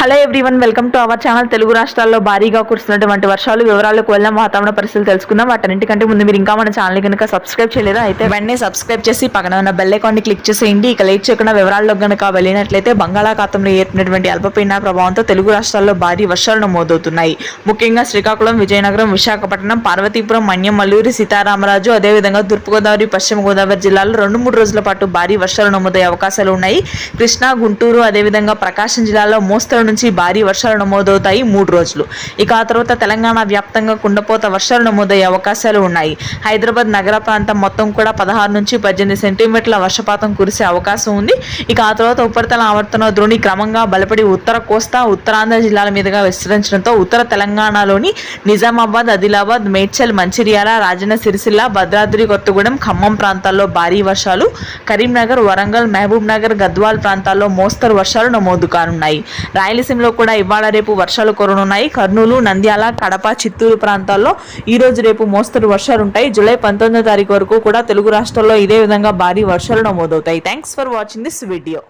Hello everyone welcome to our channel Telugu రాష్ట్రాల్లో భారీగా కురుస్తున్నటువంటి వర్షాలు వివరాలకు వెళ్ళాం వాతావరణ పరిస్థితులు తెలుసుకుందాం. వాటన్నిటికంటే ముందు మీరు ఇంకా మన ఛానల్ కనుక సబ్స్క్రైబ్ చేయలేదు? అయితే వెంటనే సబ్స్క్రైబ్ చేసి పక్కన ఉన్న బెల్ ఐకాన్ని క్లిక్ చేసేయండి. ఇక లేట్ చేయకుండా వివరాల్లో కనుక వెళ్ళినట్లయితే బంగాళాఖాతంలో ఏర్పడినటువంటి అల్పపీడన ప్రభావంతో తెలుగు రాష్ట్రాల్లో భారీ వర్షాలు నమోదవుతున్నాయి. ముఖ్యంగా శ్రీకాకుళం విజయనగరం విశాఖపట్నం పార్వతీపురం మన్యం మల్లూరి సీతారామరాజు అదేవిధంగా తూర్పుగోదావరి పశ్చిమ గోదావరి జిల్లాలో రెండు మూడు రోజుల పాటు భారీ వర్షాలు నమోదయ్యే అవకాశాలు ఉన్నాయి. కృష్ణా గుంటూరు అదేవిధంగా ప్రకాశం జిల్లాలో మోస్తరు నుంచి భారీ వర్షాలు నమోదవుతాయి మూడు రోజులు. ఇక ఆ తర్వాత తెలంగాణ వ్యాప్తంగా కుండపోత వర్షాలు నమోదయ్యే అవకాశాలు ఉన్నాయి. హైదరాబాద్ నగర ప్రాంతం మొత్తం కూడా పదహారు నుంచి పద్దెనిమిది సెంటీమీటర్ల వర్షపాతం కురిసే అవకాశం ఉంది. ఇక ఆ తర్వాత ఉపరితల ఆవర్తన ద్రోణి క్రమంగా బలపడి ఉత్తర కోస్తా ఉత్తరాంధ్ర జిల్లాల మీదుగా విస్తరించడంతో ఉత్తర తెలంగాణలోని నిజామాబాద్ ఆదిలాబాద్ మేడ్చల్ మంచిర్యాల రాజన్న సిరిసిల్ల భద్రాద్రి కొత్తగూడెం ఖమ్మం ప్రాంతాల్లో భారీ వర్షాలు కరీంనగర్ వరంగల్ మహబూబ్ నగర్ గద్వాల్ ప్రాంతాల్లో మోస్తరు వర్షాలు నమోదు కానున్నాయి. రాయలసీమలో కూడా ఇవాళ రేపు వర్షాలు కురనున్నాయి. కర్నూలు నంద్యాల కడప చిత్తూరు ప్రాంతాల్లో ఈ రోజు రేపు మోస్తరు వర్షాలు ఉంటాయి. జూలై పంతొమ్మిదో తారీఖు వరకు కూడా తెలుగు రాష్ట్రాల్లో ఇదే విధంగా భారీ వర్షాలు నమోదవుతాయి. Thanks for watching this video